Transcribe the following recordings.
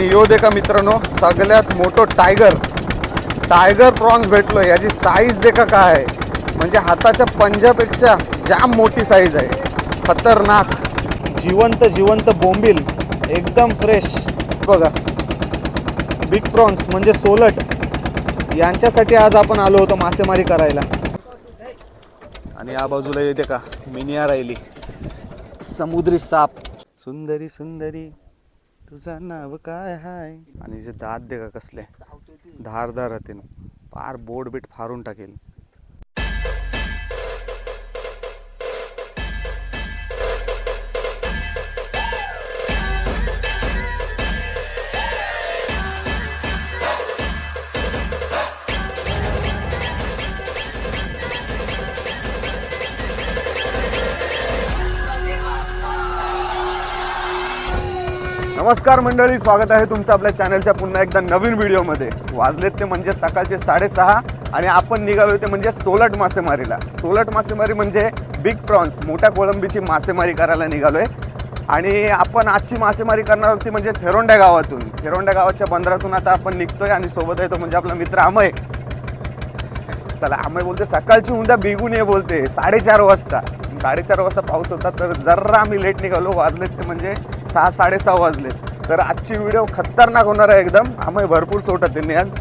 यो दे का मित्रांनो सगळ्यात मोठं टायगर टायगर प्रॉन्स भेटलो याची साईज दे का काय आहे? म्हणजे हाताच्या पंजापेक्षा जाम मोठी साईज आहे. खतरनाक. जिवंत जिवंत बोंबील. एकदम फ्रेश बघा. बिग प्रॉन्स म्हणजे सोलट. यांच्यासाठी आज आपण आलो होतो मासेमारी करायला. आणि या बाजूला येते का मिनिया राहिली. समुद्री साप. सुंदरी सुंदरी. तुझा नाव काय हाय? आणि जे दात दे का कसले. धारदार राहते फार बोट बीट फारून टाकेल. नमस्कार मंडळी स्वागत आहे तुमचं आपल्या चॅनलच्या पुन्हा एकदा नवीन व्हिडिओमध्ये. वाजलेत ते म्हणजे सकाळचे साडेसहा आणि आपण निघालो ते म्हणजे सोलट मासेमारीला. सोलट मासेमारी म्हणजे बिग प्रॉन्स मोठ्या कोळंबीची मासेमारी करायला निघालोय. आणि आपण आजची मासेमारी करणार होती म्हणजे थेरोंड्या गावातून. थेरोंड्या गावाच्या बंदरातून आता आपण निघतोय आणि सोबत येतो म्हणजे आपला मित्र अमय चला आम्ही बोलते सकाळची उद्या बिगून ये बोलते साडेचार वाजता. साडेचार वाजता पाऊस होता तर जरा आम्ही लेट निघालो वाजलेत ते म्हणजे सहा साडेसहा वाजलेत. तर आजची व्हिडिओ खतरनाक होणार आहे एकदम. आम्ही भरपूर सोडत त्यांनी आज.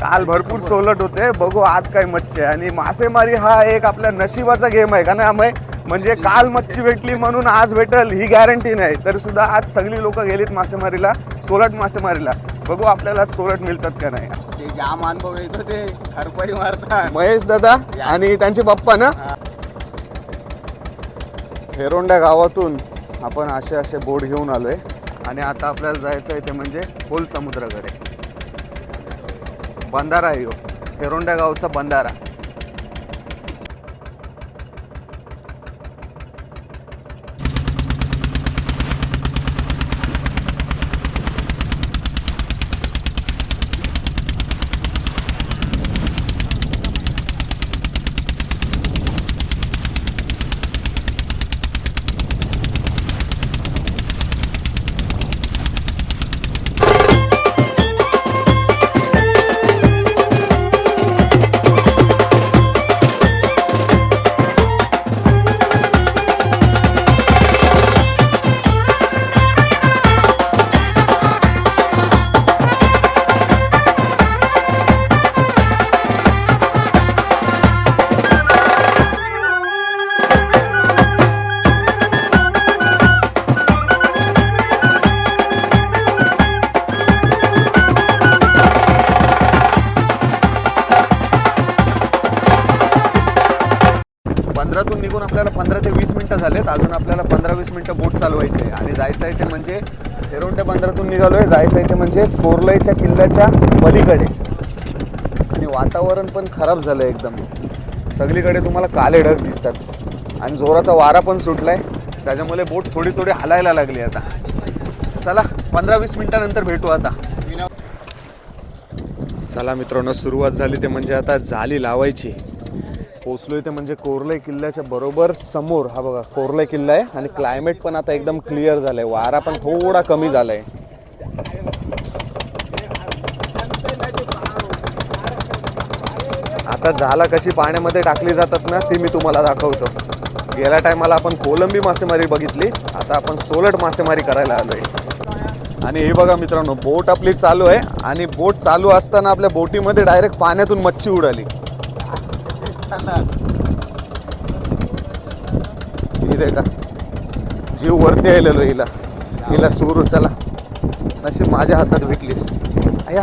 काल भरपूर सोलट होते. बघू आज काय मच्छी आहे. आणि मासेमारी हा एक आपल्या नशिबाचा गेम आहे का नाही आम्ही? म्हणजे काल मच्छी भेटली म्हणून आज भेटल ही गॅरंटी नाही. तरी सुद्धा आज सगळी लोक गेलीत मासेमारीला सोलट मासेमारीला. बघू आपल्याला सोलट मिळतात का नाही. ते जाम अनुभव येतो ते खरपरी मारतात. महेश दादा आणि त्यांचे पप्पा ना? हेरोंड्या गावातून आपण असे असे बोट घेऊन आलो आहे आणि आता आपल्याला जायचं आहे ते म्हणजे खोल समुद्राकडे. बंधारा आहे ह्यो. हेरोंड्या गावचा बंधारा. निघालो आहे जायचं आहे ते म्हणजे कोरलईच्या किल्ल्याच्या पलीकडे. आणि वातावरण पण खराब झालं आहे एकदम. सगळीकडे तुम्हाला काले ढग दिसतात. आणि जोराचा वारा पण सुटलाय. त्याच्यामुळे बोट थोडी थोडी हलायला लागली आता. चला पंधरा वीस मिनिटानंतर भेटू आता. चला मित्रांनो सुरुवात झाली ते म्हणजे आता जाली लावायची. पोचलो ते म्हणजे कोरलई किल्ल्याच्या बरोबर समोर. हा बघा कोरलई किल्ला आहे आणि क्लायमेट पण आता एकदम क्लिअर झालंय. वारा पण थोडा कमी झालाय. आता झाला कशी पाण्यामध्ये टाकली जातात ना ती मी तुम्हाला दाखवतो. गेल्या टायमाला आपण कोलंबी मासेमारी बघितली आता आपण सोलट मासेमारी करायला आलोय. आणि हे बघा मित्रांनो बोट आपली चालू आहे आणि बोट चालू असताना आपल्या बोटीमध्ये डायरेक्ट पाण्यातून मच्छी उडाली. का? जीव वरती आलेलो हिला. हिला सुरू चला. नशीब माझ्या हातात भेटलीस अया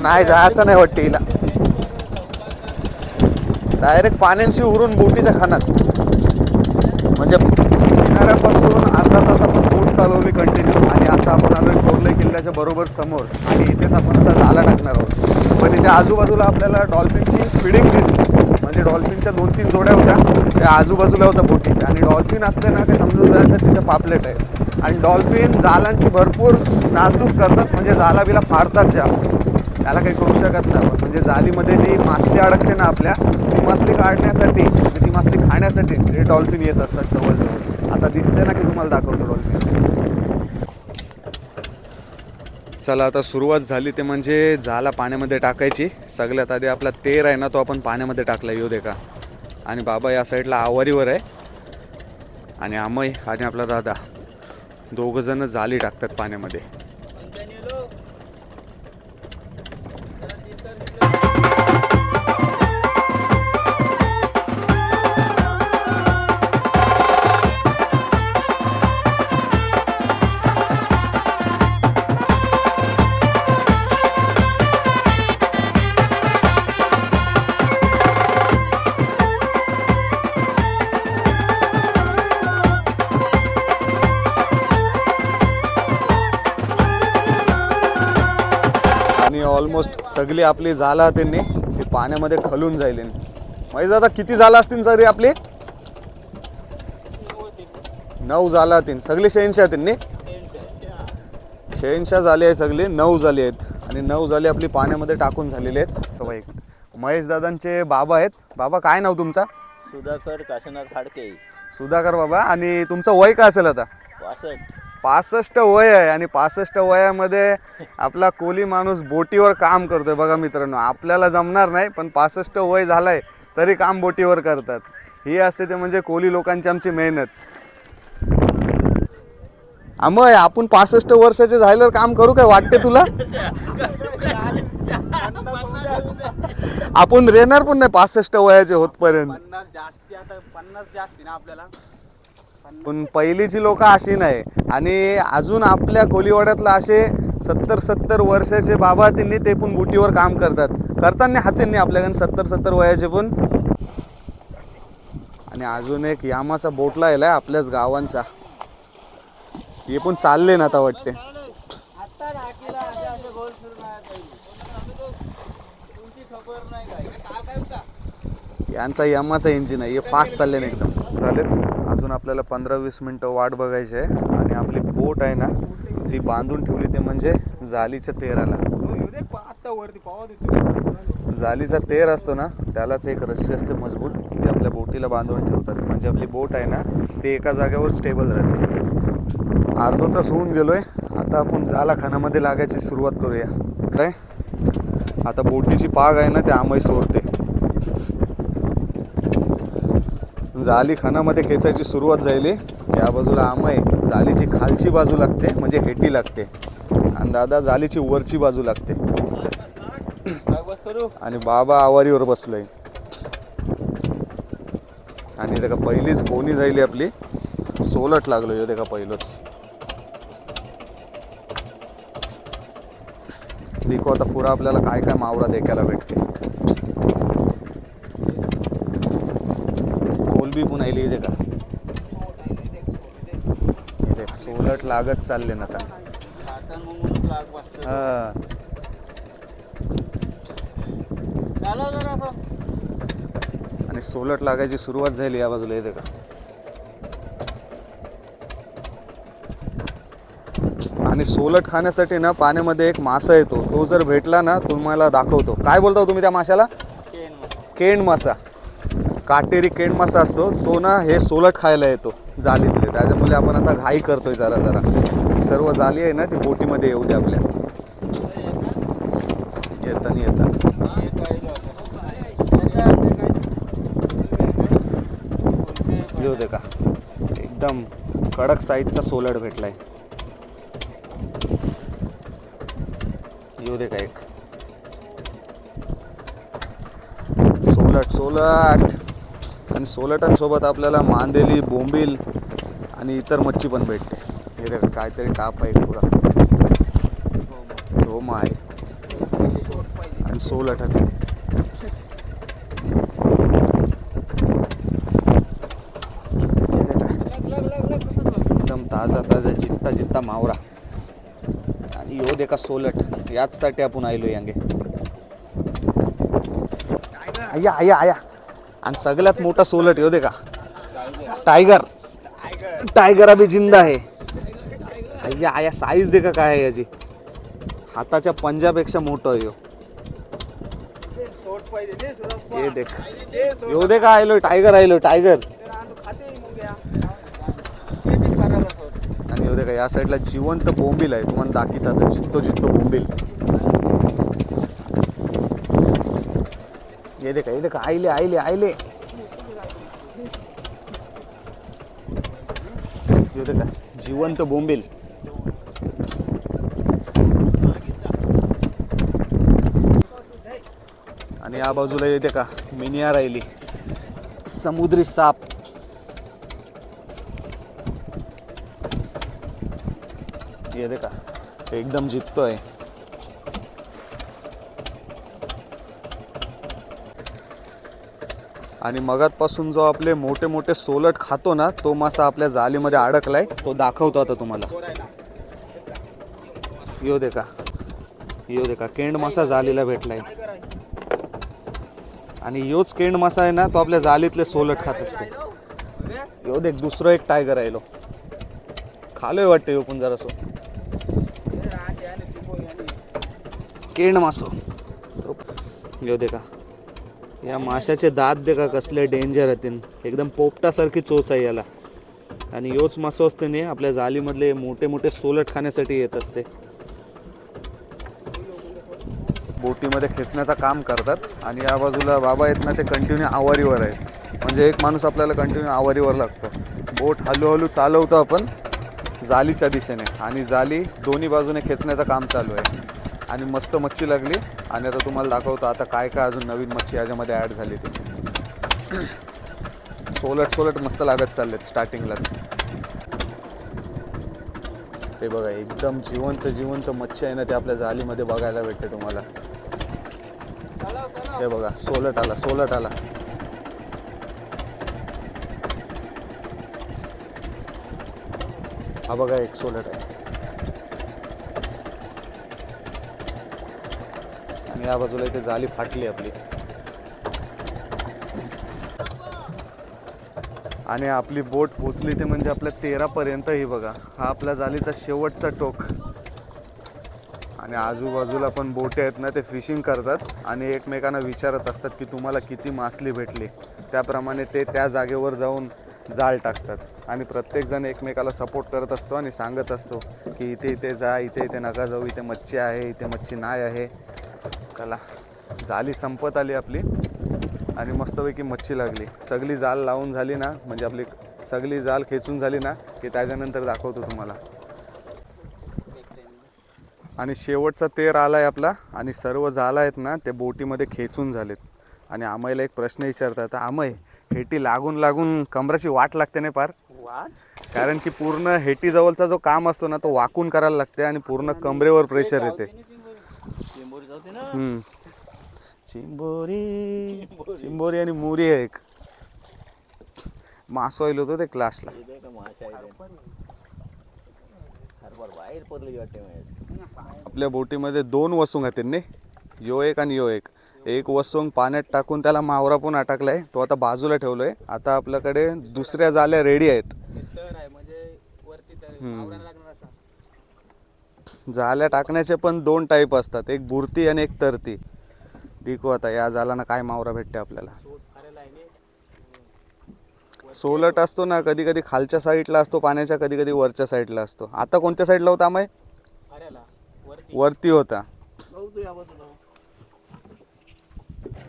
नाही जायचं नाही वाटते हिला. डायरेक्ट पाण्याशी उरून बोटीच्या खानात. म्हणजे किनाऱ्यापासून अर्धा तास आपण बोट चालवली कंटिन्यू आणि आता आपण आलोय कोरले किल्ल्याच्या बरोबर समोर. आणि इथेच आपण आता झाला टाकणार आहोत. पण इथे आजूबाजूला आपल्याला डॉल्फिनची फिडिंग दिसली. म्हणजे डॉल्फिनच्या दोन तीन जोड्या होत्या. त्या आजूबाजूला होत्या बोटीच्या आणि डॉल्फिन असते ना ते समजून जायचं तिथं पापलेट आहे. आणि डॉल्फिन जालांची भरपूर नासधूस करतात म्हणजे जाला बिला फाडतात ज्या. त्याला काही करू शकत नाही आपण. म्हणजे जालीमध्ये जी मासली अडकते ना आपल्या ती मासली काढण्यासाठी ती मासली खाण्यासाठी ते डॉल्फिन येत असतात जवळजवळ. आता दिसते ना की तुम्हाला दाखवतो डॉल्फिन. चला आता सुरुवात झाली ते म्हणजे झाला पाण्यामध्ये टाकायची. सगळ्यात आधी आपला तेर आहे ना तो आपण पाण्यामध्ये टाकला येऊ दे का? आणि बाबा या साईडला आवारीवर आहे. आणि आमय आणि आपला दादा दोघंजणं जाली टाकतात पाण्यामध्ये. सगळी आपली झाला त्यांनी ती पाण्यामध्ये खलून जाईल माहिती दादा किती झाला असतील सगळी आपली? नऊ झाला असतील सगळी शहेनशा त्यांनी? शहेनशा झाली आहे सगळी नऊ झाली आहेत. आणि नऊ झाली आपली पाण्यामध्ये टाकून झालेली आहेत. बाई, महेश दादांचे बाबा आहेत. बाबा काय नाव तुमचा? सुधाकर काशीनाथ फाडके सुधाकर बाबा आणि तुमचं वय काय असेल आता? पासष्ट वय आहे आणि पासष्ट वयामध्ये आपला कोली माणूस बोटीवर काम करतोय बघा मित्रांनो. आपल्याला जमणार नाही पण पासष्ट वय झालंय तरी काम बोटीवर करतात. ही असते ते म्हणजे कोली लोकांची आमची मेहनत. आमय आपण पासष्ट वर्षाचे झाल्यावर काम करू काय वाटते तुला? आपण रेणार पण नाही पासष्ट वयाचे होतपर्यंत. पन्नास जास्ती आता पन्नास जास्ती ना आपल्याला? पण पहिलीची लोक अशी नाही. आणि अजून आपल्या कोलीवाड्यातला असे सत्तर सत्तर वर्षाचे बाबा त्यांनी ते पण बुटीवर काम करतात. करताना हातींनी आपल्याकडे सत्तर सत्तर वयाचे पण. आणि अजून एक यामाचा बोटला आहे आपल्याच गावांचा. हे पण चालले ना आता वाटते. यांचा यमाचा इंजिन आहे. हे फास्ट चालले ना एकदम. झालेत. अजून आपल्याला पंधरा वीस मिनटं वाट बघायची आहे. आणि आपली बोट आहे ना ती बांधून ठेवली ते म्हणजे जालीच्या तेराला. वरती जालीचा तेर असतो ना त्यालाच एक रस्सी असते मजबूत. ते आपल्या बोटीला बांधून ठेवतात. म्हणजे आपली बोट आहे ना ते एका जागेवर स्टेबल राहते. अर्धो तास होऊन गेलोय. आता आपण जाला खानामध्ये लागायची सुरुवात करूया. काय? आता बोटीची पाग आहे ना ते आमही सोडते. जाली खानामध्ये खेचायची सुरुवात झाली. या बाजूला आमय जालीची खालची बाजू लागते म्हणजे हेटी लागते. आणि दादा जालीची वरची बाजू लागते. आणि बाबा आवारीवर बसलोय. आणि त्या पहिलीच बोनी झाली आपली? सोलट लागलो यो हो, का पहिलोच. देखो आता पुरा आपल्याला काय काय मावरा देखायला भेटते कोलबी पण आली इथे का? इथे सोलट लागत चालले ना आता. आणि सोलट लागायची सुरुवात झाली या बाजूला येते का? आणि सोलट खाण्यासाठी ना पाण्यामध्ये एक मासा येतो. तो जर भेटला ना तुम्हाला दाखवतो. काय बोलता हो तुम्ही त्या माशाला? केन मासा. काटेरी केंड मासा असतो तो ना हे सोलट खायला येतो जालीतले. त्याच्यामुळे आपण आता घाई करतोय जरा जरा. ही सर्व जाली आहे ना ती बोटीमध्ये येऊ दे आपल्या. येताना येता येऊ दे का? एकदम कडक साईजचा सोलट भेटलाय. येऊ दे का एक? सोलट सोलट आणि सोलटांसोबत आपल्याला मांदेली बोंबील आणि इतर मच्छी पण भेटते. हे दे काहीतरी टाप आहे पुरा डोमा आहे. आणि सोलट आहे. एकदम ताजा ताजा जित्ता जित्ता मावरा. आणि यो देखा सोलट. याचसाठी आपण आयलो यांगे आया आया आया. आणि सगळ्यात मोठा सोलट येऊ दे का? टायगर. टायगर अभि जिंदा आहे. या आया साईज दे का काय आहे याची? हाताच्या पंजापेक्षा मोठं येऊ यो. दे देख. येऊ दे का आयलो टायगर आयलो टायगर. आणि येऊ दे का या साईडला जिवंत बोंबील आहे. तुम्हाला दाखवतात जित्तो जित्तो बोंबील. ये का ये दे का आईले आईले आईले ये दे का जिवंत बोंबेल। आणि या बाजूला येते का मिनिया राहिली. समुद्री साप. येते का एकदम जिततोय. आणि मगातपासून जो आपले मोठे मोठे सोलट खातो ना तो मासा आपल्या जालीमध्ये अडकलाय. तो दाखवतो आता तुम्हाला. येऊ दे का येऊ दे का केंड मासा जालीला भेटलाय. आणि योच केंड मासा आहे ना तो आपल्या जालीतले सोलट खात असते. येऊ दे दुसरं एक टायगर आहे लो. खालोय वाटतं यो पण जरासो. केंड मासो. येऊ दे का या माशाचे दात दे का कसले डेंजर आहेत एकदम पोपटासारखी चोच आहे याला. आणि योच मासो असते ने आपल्या जालीमधले मोठे मोठे सोलट खाण्यासाठी येत असते. बोटीमध्ये खेचण्याचं काम करतात आणि या बाजूला बाबा आहेत ना ते कंटिन्यू आवारीवर आहेत. म्हणजे एक माणूस आपल्याला कंटिन्यू आवारीवर लागतो. बोट हळूहळू चालवतो आपण जालीच्या दिशेने. आणि जाली दोन्ही बाजूने खेचण्याचं काम चालू आहे. आणि मस्त मच्छी लागली. आणि आता तुम्हाला दाखवतो आता काय काय अजून नवीन मच्छी याच्यामध्ये ॲड झाली ती. सोलट सोलट मस्त लागत चाललेत स्टार्टिंगलाच ते बघा एकदम जिवंत जिवंत मच्छी आहे ना ते आपल्या जालीमध्ये बघायला भेटते तुम्हाला. हे बघा सोलट आला सोलट आला. हा बघा एक सोलट आहे. त्या बाजूला इथे जाली फाटली आपली. आणि आपली बोट पोचली ते म्हणजे आपल्या तेरापर्यंत ही बघा. हा आपल्या जालीचा शेवटचा टोक. आणि आजूबाजूला पण बोटे आहेत ना ते फिशिंग करतात आणि एकमेकांना विचारत असतात की तुम्हाला किती मासली भेटली. त्याप्रमाणे ते त्या जागेवर जाऊन जाळ टाकतात. आणि प्रत्येकजण एकमेकाला सपोर्ट करत असतो आणि सांगत असतो की इथे इथे जा इथे इथे नका जाऊ इथे मच्छी आहे इथे मच्छी नाही आहे. चला जाली संपत आली आपली. आणि मस्तपैकी मच्छी लागली. सगळी जाल लावून झाली ना म्हणजे आपली सगळी जाल खेचून झाली ना की त्याच्यानंतर दाखवतो तुम्हाला. आणि शेवटचा तेर आलाय आपला आणि सर्व जाल आहेत ना ते बोटीमध्ये खेचून झालेत. आणि आमयला एक प्रश्न विचारतात आमय हेटी लागून लागून कमराची वाट लागते नाही पार? वाट? कारण की पूर्ण हेटी जवळचा जो काम असतो ना तो वाकून करायला लागते आणि पूर्ण कमरेवर प्रेशर येते. ना. हम्म. चिंबोरी. चिंबोरी. आणि मुरी आहे एक. मासो येलो होतो ते क्लासला. इथे का माशा आहे हरभर बाहेर पडली वाटते माझ्या आपल्या बोटीमध्ये दोन वसूंग आहेत त्यांनी. यो एक आणि यो एक. एक वसूंग पाण्यात टाकून त्याला मावरा पण अटकलाय. तो आता बाजूला ठेवलोय. आता आपल्याकडे दुसऱ्या जाल्या रेडी आहेत. तर आहे म्हणजे वरती तर हम्म. आवरायला लागणार असा. जाल्या टाकण्याचे पण दोन टाईप असतात. एक बुरती आणि एक तरती. दिकू आता या जालांना काय मावरा भेटते आपल्याला. सोलट असतो ना कधी कधी खालच्या साईडला असतो पाण्याच्या कधी कधी वरच्या साईडला असतो. आता कोणत्या साईडला होता फारेला वरती. वरती होता.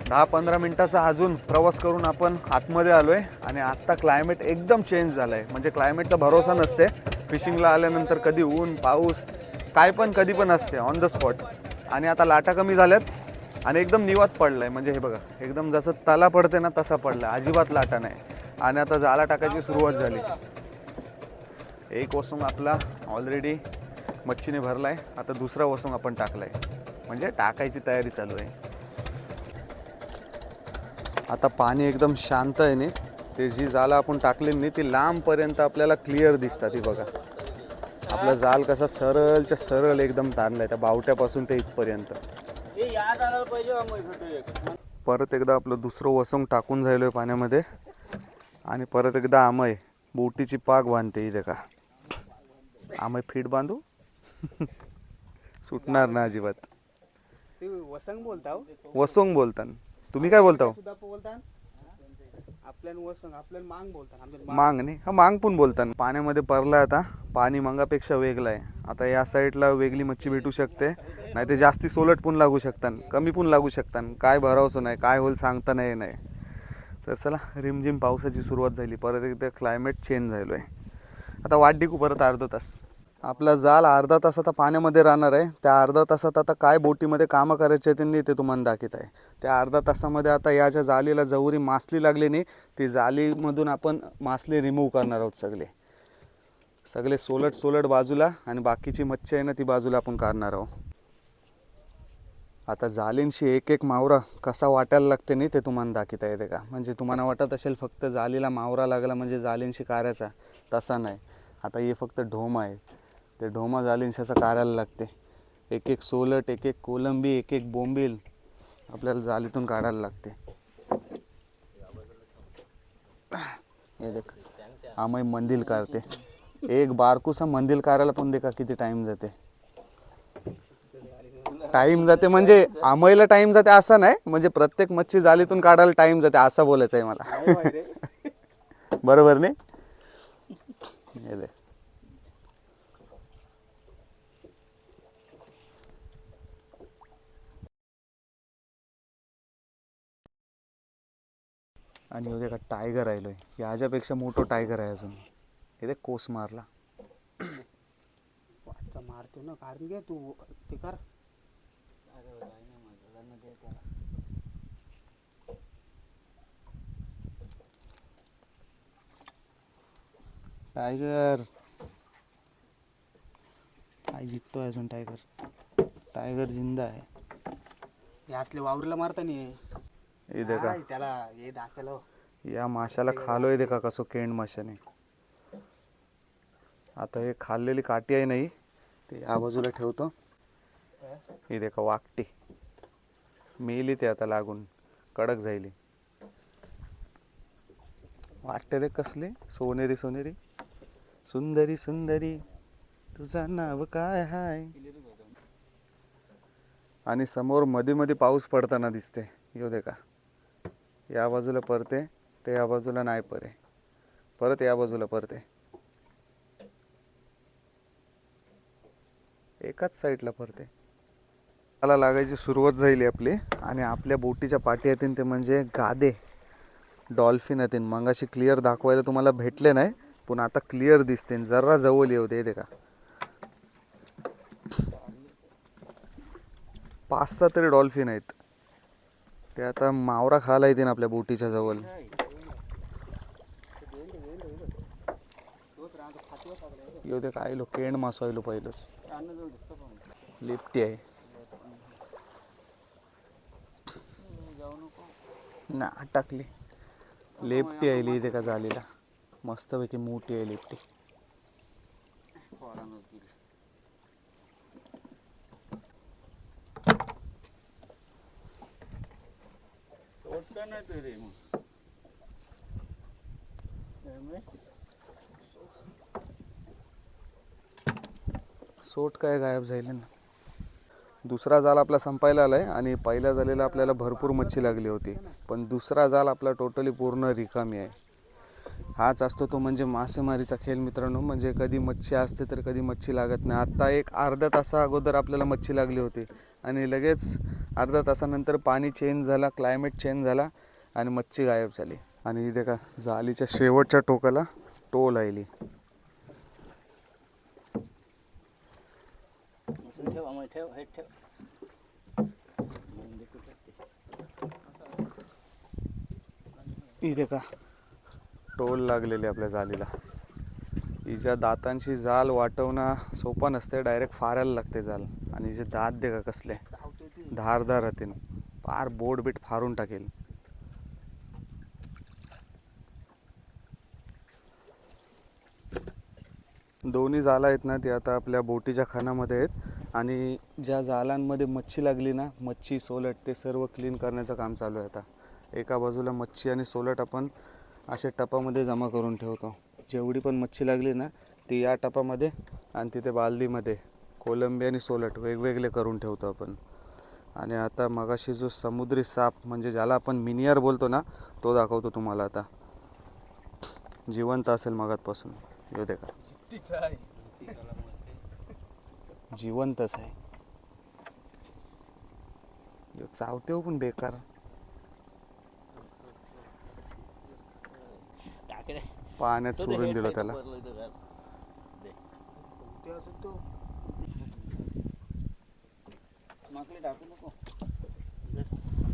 दहा पंधरा मिनिटाचा अजून प्रवास करून आपण आतमध्ये आलोय आणि आत्ता क्लायमेट एकदम चेंज झालाय. म्हणजे क्लायमेटचा भरोसा नसते. फिशिंगला आल्यानंतर कधी ऊन पाऊस काय पण कधी पण असते ऑन द स्पॉट आणि आता लाटा कमी झाल्यात आणि एकदम निवात पडलाय. म्हणजे हे बघा एकदम जसं तला पडते ना तसा पडलाय अजिबात लाटा नाही. आणि आता जाला टाकायची सुरुवात झाली. एक वसूंग आपला ऑलरेडी मच्छीने भरलाय. आता दुसरा वसूंग आपण टाकलाय. म्हणजे टाकायची तयारी चालू आहे. आता पाणी एकदम शांत आहे नी. ते जी जाला आपण टाकली नाही ती लांबपर्यंत आपल्याला क्लिअर दिसतात. ती बघा. आपला जाल कसा सरळच्या सरळ एकदम ताणलाय त्या बावट्यापासून ते इथपर्यंत. हे याद आलं पाहिजे आम्ही भेटू एक. परत एकदा आपलं दुसरं वसंग टाकून झालोय पाण्यामध्ये. आणि परत एकदा आमय बोटीची पाग बांधते इथे का. आमय फीट बांधू? सुटणार ना अजिबात. ते वसंग बोलताव वसोंग बोलतान. तुम्ही काय बोलता वसंग मांग बोलतात मांग. नाही. हा मांग पण बोलतात पाण्यामध्ये परलाय आता पाणी मांगापेक्षा वेगळं आहे. आता या साईडला वेगळी मच्छी भेटू शकते. नाही ते जास्ती सोलट पण लागू शकतात कमी पण लागू शकतात काय भरावसं नाही काय होईल सांगता नाही नाही तर चला रिमझिम पावसाची सुरुवात झाली. परत एकदा क्लायमेट चेंज झालो आहे आता वाट डिकू परत अर्धा तास. आपला जाल अर्धा तास आता पाण्यामध्ये राहणार आहे. त्या अर्धा तासात आता काय बोटीमध्ये कामं करायचे त्यांनी ते तुम्हाला दाखवत आहे. त्या अर्धा तासामध्ये आता या ज्या जालीला जवरी मासली लागली नाही ती जालीमधून आपण मासली रिमूव्ह करणार आहोत सगळे. सगळे सोलट सोलट बाजूला आणि बाकीची मच्छी आहे ना ती बाजूला आपण काढणार आहोत. आता जालींशी एक एक मावरा कसा वाटायला लागते नाही ते तुम्हाला दाखवता येते का? म्हणजे तुम्हाला वाटत असेल फक्त जालीला मावरा लागला म्हणजे जालींशी कारायचा तसा नाही. आता हे फक्त ढोम आहे ते ढोमा जालींशी असं कारायला लागते. एक एक सोलट एक एक कोलंबी एक एक बोंबील आपल्याला जालीतून काढायला लागते. हे देख आम्ही मंदिर काढते. एक बारकूसा मंदिर काढायला पण देखा किती टाइम जाते. टाइम जाते म्हणजे आमईला टाइम जाते असं नाही म्हणजे प्रत्येक मच्छी जालीतून काढायला टाइम जाते असं बोलायचं आहे मला बरोबर नाही? हे दे आणि उद्या का टायगर राहिलोय. याच्यापेक्षा मोठं टायगर आहे अजून. दे कोस मारला. मारतो ना कारण घे तू ते कर. टायगर काय जिंकतोय अजून टायगर टायगर जिंदा आहे. हे असले वावरीला मारता नाही हे दे का काय त्याला हे दाखवलं. या माशाला खालोय दे का कसो केंड माशाने. आता हे खाल्लेली काठी आहे नाही ते या बाजूला ठेवतो. हे दे का वाकटी. मेली ते आता लागून कडक जाईली वाटते ते कसले सोनेरी सोनेरी. सुंदरी सुंदरी तुझं नाव काय हाय? आणि समोर मध्ये मध्ये पाऊस पडताना दिसते येऊ दे का या बाजूला परते ते या बाजूला नाही परे परत या बाजूला परते एकाच साईडला परते त्याला लागायची सुरुवात झाली आपली आणि आपल्या बोटीच्या पाठी येतील ते म्हणजे गादे डॉल्फिन येतील मगाशी क्लिअर दाखवायला तुम्हाला भेटले नाही पण आता क्लिअर दिसते. जरा जवळ येऊ दे दे का? पाच सहा तरी डॉल्फिन आहेत. ते आता मावरा खायला येतील आपल्या बोटीच्या जवळ. येऊ दे काय लो केंड मासो आयलो पहिलंच. लिफ्टी आहे. ना टाकली. लेपटी आहे इथे का झालेला. मस्तपैकी मोठी आहे लेपटी. नाही रे मग. त्यामुळे सोट काय गायब झाले ना. दुसरा जाल आपला संपायला आलाय आणि पहिल्या जालेला आपल्याला भरपूर मच्छी लागली होती. पण दुसरा जाल आपला टोटली पूर्ण रिकामी आहे. हाच असतो तो म्हणजे मासेमारीचा खेळ मित्रांनो. म्हणजे कधी मच्छी असते तर कधी मच्छी लागत नाही. आत्ता एक अर्ध्या तासा अगोदर आपल्याला मच्छी लागली होती. आणि लगेच अर्ध्या तासानंतर पाणी चेंज झाला क्लायमेट चेंज झाला आणि मच्छी गायब झाली. आणि इथे का जालीच्या शेवटच्या टोकाला टोल ते? इथे का टोल लागलेली आपल्या जालीला. हिच्या दातांची जाल वाटवणं सोपं नसते डायरेक्ट फारायला लागते जाल. आणि हिचे दात दे का कसले. धारदार राहते फार बोट बीट फारून टाकेल. दोन्ही जाला आहेत ना ती आता आपल्या बोटीच्या खानामध्ये आहेत. आणि ज्या जालांमध्ये मच्छी लागली ना मच्छी सोलट ते सर्व क्लीन करण्याचं काम चालू आहे आता. एका बाजूला मच्छी आणि सोलट आपण असे टपामध्ये जमा करून ठेवतो. जेवढी पण मच्छी लागली ना ती या टपामध्ये आणि तिथे बालदीमध्ये कोलंबी आणि सोलट वेगवेगळे करून ठेवतो आपण. आणि आता मगाशी जो समुद्री साप म्हणजे ज्याला आपण मिनियर बोलतो ना तो दाखवतो तुम्हाला आता. जिवंत असेल मगातपासून. येऊ दे का? जिवंतच आहे. चावते हो पण बेकार. पाण्यात सोडून दिलं त्याला वरलं इथं घाल. दे. ते अजून तो माकली टाकू नको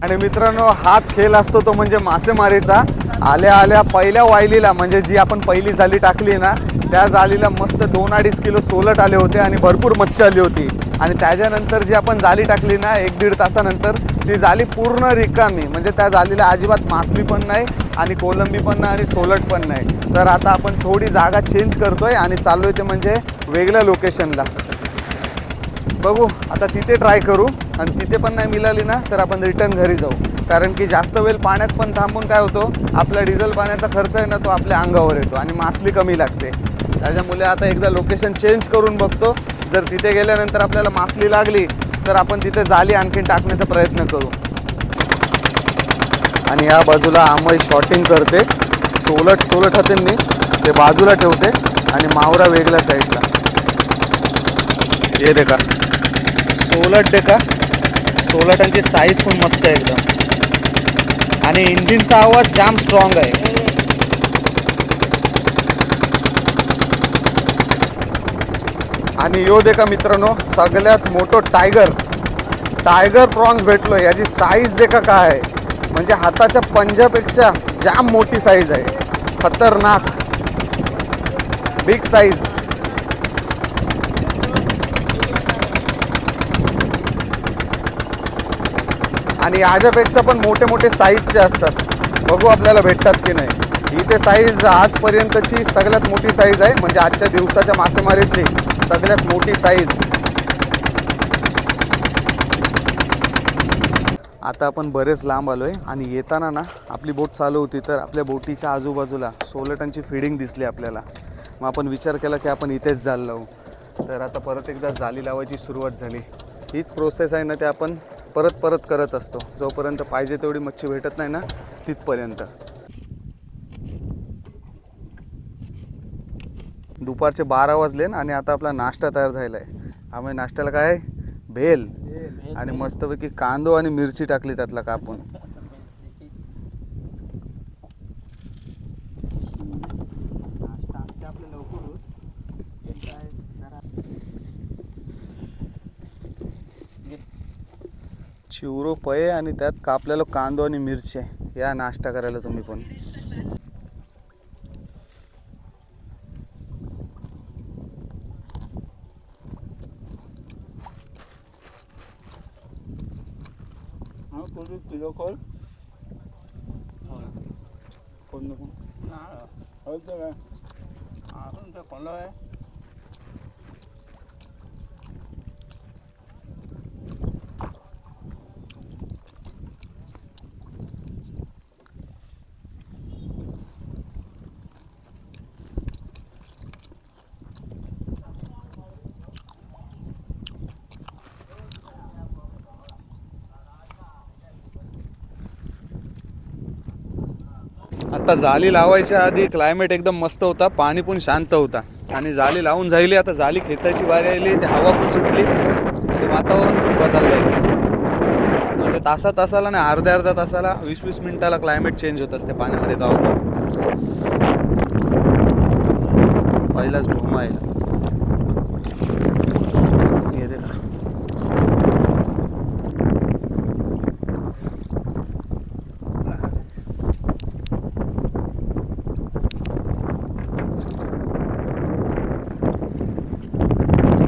आणि मित्रांनो हाच खेळ असतो तो म्हणजे मासेमारीचा. आल्या आल्या पहिल्या वायलीला म्हणजे जी आपण पहिली जाली टाकली ना त्या जालीला मस्त दोन अडीच किलो सोलट आले होते आणि भरपूर मच्छी आली होती. आणि त्याच्यानंतर जी आपण जाली टाकली ना एक दीड तासानंतर ती जाली पूर्ण रिकामी. म्हणजे त्या जालीला अजिबात मासली पण नाही आणि कोलंबी पण नाही आणि सोलट पण नाही. तर आता आपण थोडी जागा चेंज करतोय आणि चाललोय ते म्हणजे वेगळ्या लोकेशनला बघू आता तिथे ट्राय करू. आणि तिथे पण नाही मिळाली ना तर आपण रिटर्न घरी जाऊ. कारण की जास्त वेळ पाण्यात पण थांबून काय होतो आपला डिझेल पाण्याचा खर्च आहे ना तो आपल्या अंगावर येतो आणि मासली कमी लागते. त्याच्यामुळे आता एकदा लोकेशन चेंज करून बघतो. जर तिथे गेल्यानंतर आपल्याला मासली लागली तर आपण तिथे जाली आणखीन टाकण्याचा प्रयत्न करू. आणि या बाजूला आमई शॉटिंग करते. सोलट सोलट हातांनी ते बाजूला ठेवते आणि मावरा वेगळ्या साईडला हे देखा. सोलट देखा. सोलटांची साईज पण मस्त आहे एकदम. आणि इंजिनचा आवाज जाम स्ट्रॉंग आहे. आणि यो देखा मित्रांनो सगळ्यात मोठं टायगर टायगर प्रॉन्स भेटलो याची साईज देखा काय आहे? म्हणजे हाताच्या पंजापेक्षा जाम मोठी साईज आहे. खतरनाक. बिग साईज आणि याच्यापेक्षा पण मोठे मोठे साईजचे असतात. बघू आपल्याला भेटतात की नाही. ही ते साईज आजपर्यंतची सगळ्यात मोठी साईज आहे. म्हणजे आजच्या दिवसाच्या मासेमारीतली सगळ्यात मोठी साईज आता आपण बरेच लांब आलो आहे आणि येताना ना आपली बोट चालू होती तर आपल्या बोटीच्या आजूबाजूला सोलटांची फिडिंग दिसली आपल्याला. मग आपण विचार केला की आपण इथेच जाल लावू तर आता परत एकदा जाली लावायची सुरुवात झाली. हीच प्रोसेस आहे ना ते आपण परत परत करत असतो. जोपर्यंत पाहिजे तेवढी मच्छी भेटत नाही ना तिथपर्यंत. दुपारचे बारा वाजले ना आणि आता आपला नाश्ता तयार झाला आहे आम्ही नाश्त्याला काय? आहे? भेल. आणि मस्तपैकी कांदो आणि मिरची टाकली त्यातला कापून नाश्ता आमचे आपले लवकर होत काय जरा शिवरो पये आणि त्यात कापलेलं कांदो आणि मिरची या नाश्ता करायला तुम्ही पण हा तुझं किलो खोल खोल नको खोल तर काय अजून ते खोल आहे आता जाली लावायच्या आधी क्लायमेट एकदम मस्त होता पाणी पण शांत होता. आणि जाली लावून जाईली आता जाली खेचायची बारी आली ते हवा पण सुटली आणि वातावरण पण बदललं आहे म्हणजे तासा तासाला नाही अर्ध्या अर्ध्या तासाला वीस वीस मिनिटाला क्लायमेट चेंज होत असते पाण्यामध्ये गाव पहिलाच भूमा आहे हे दे ना.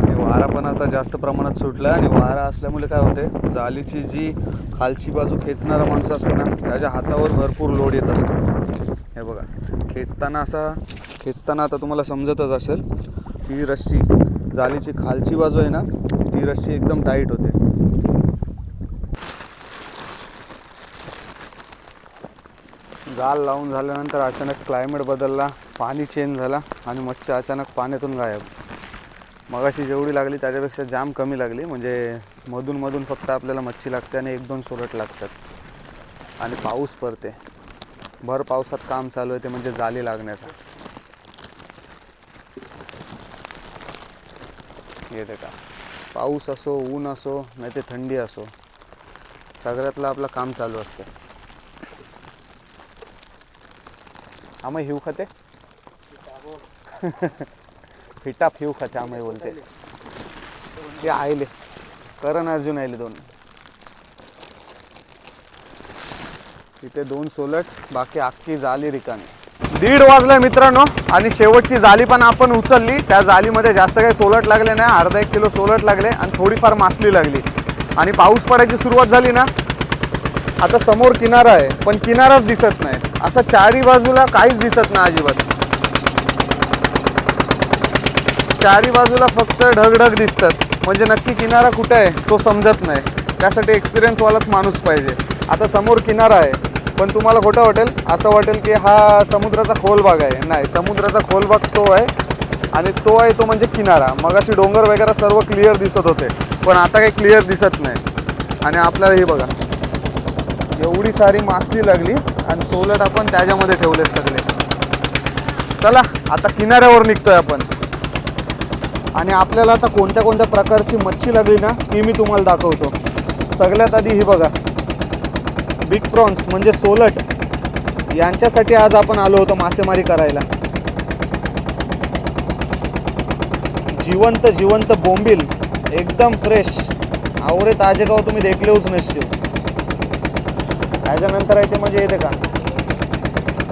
आणि वारा पण आता जास्त प्रमाणात सुटला आणि वारा असल्यामुळे काय होते जालीची जी खालची बाजू खेचणारा माणूस असतो ना त्याच्या हातावर भरपूर लोड येत असतो. हे बघा खेचताना असा खेचताना आता तुम्हाला समजतच असेल ही रस्सी जालीची खालची बाजू आहे ना ती रस्सी एकदम टाईट होते. जाल लावून झाल्यानंतर अचानक क्लायमेट बदलला पाणी चेंज झाला आणि मच्छी अचानक पाण्यातून गायब. मगाशी जेवढी लागली त्याच्यापेक्षा जाम कमी लागली. म्हणजे मधून मधून फक्त आपल्याला मच्छी लागते आणि एक दोन सोलट लागतात. आणि पाऊस पडते. भर पावसात काम चालू आहे ते म्हणजे जाली लागण्याचा. येते का पाऊस असो ऊन असो नाही ते थंडी असो सगळ्यातलं आपलं काम चालू असते. हा मग हिव खाते? फिटा हिव खाते बोलते. ते आयले. करण अर्जुन आयले दोन. इथे दोन सोलट बाकी अख्खी जाली रिकामी. दीड वाजलाय मित्रांनो आणि शेवटची जाली पण आपण उचलली. त्या जालीमध्ये जास्त काही सोलट लागले नाही अर्धा एक किलो सोलट लागले आणि थोडीफार मासली लागली. आणि पाऊस पडायची सुरुवात झाली ना? आता समोर किनारा आहे पण किनाराच दिसत नाही. असं चारी बाजूला काहीच दिसत नाही अजिबात. चारी बाजूला फक्त ढगढग दिसतात. म्हणजे नक्की किनारा कुठे आहे तो समजत नाही. त्यासाठी एक्सपिरियन्सवालाच माणूस पाहिजे. आता समोर किनारा आहे. पण तुम्हाला खोटं वाटेल असं वाटेल की हा समुद्राचा खोल भाग आहे. नाही समुद्राचा खोल भाग तो आहे आणि तो आहे तो म्हणजे किनारा. मग अशी डोंगर वगैरे सर्व क्लिअर दिसत होते. पण आता काही क्लिअर दिसत नाही. आणि आपल्याला हे बघा. एवढी सारी मासली लागली आणि सोलट आपण त्याच्यामध्ये ठेवले सगळे. चला आता किनाऱ्यावर निघतोय आपण. आणि आपल्याला आता कोणत्या कोणत्या प्रकारची मच्छी लागली ना ती मी तुम्हाला दाखवतो. सगळ्यात आधी ही बघा. बिग प्रॉन्स म्हणजे सोलट. यांच्यासाठी आज आपण आलो होतो मासेमारी करायला. जिवंत जिवंत बोंबील. एकदम फ्रेश आवरे ताजे गाव तुम्ही देखलेच नसशील. त्याच्यानंतर आहे ते म्हणजे येते का?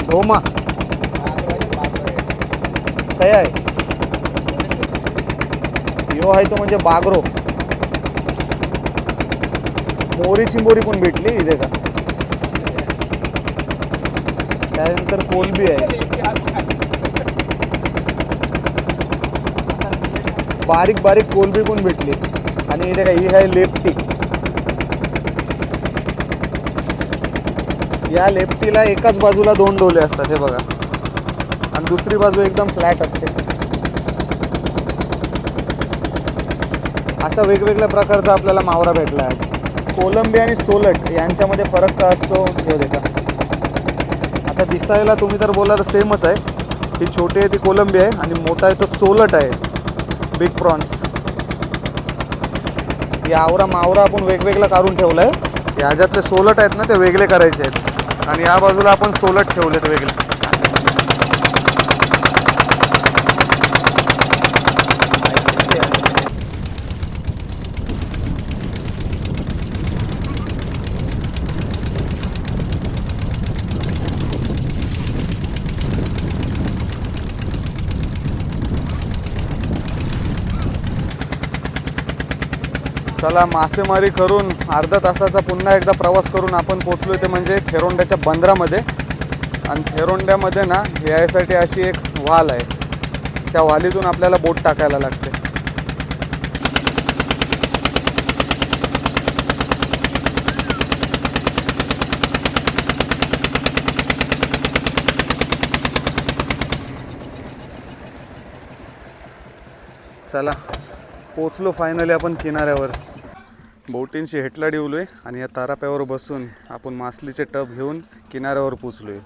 ढोमा काय आहे. यो आहे तो म्हणजे बागरो. मोरी चिंबोरी पण भेटली इथे का? त्यानंतर कोलबी आहे. बारीक बारीक कोलबी पण भेटली. आणि इथे का ही आहे लेपटी. या लेपटीला एकाच बाजूला दोन डोले असतात हे बघा. आणि दुसरी बाजू एकदम फ्लॅट असते. अशा वेगवेगळ्या प्रकारचा आपल्याला मावरा भेटला आहे. कोलंबी आणि सोलट यांच्यामध्ये फरक का असतो? हे देखा आता दिसायला तुम्ही तर बोलाल सेमच आहे. ही छोटी आहे ती कोलंबी आहे आणि मोठा आहे तो सोलट आहे. बिग प्रॉन्स या आवरा मावरा आपण वेगवेगळा काढून ठेवला आहे ह्याच्यातले सोलट आहेत ना ते वेगळे करायचे आहेत. आणि या बाजूला आपण सोलट ठेवलेत वेगळे. चला मासेमारी करून अर्धा तासाचा पुन्हा एकदा प्रवास करून आपण पोचलो ते म्हणजे खेरोंड्याच्या बंदरामध्ये. आणि खेरोंड्यामध्ये ना यायसाठी अशी एक वाल आहे. त्या वालीतून आपल्याला बोट टाकायला लागते. चला. पोचलो फायनली आपण किनाऱ्यावर. बोटींची हेटला डिवलोय आणि या ताराप्यावर बसून आपण मासलीचे टब घेऊन किनाऱ्यावर पोचलोय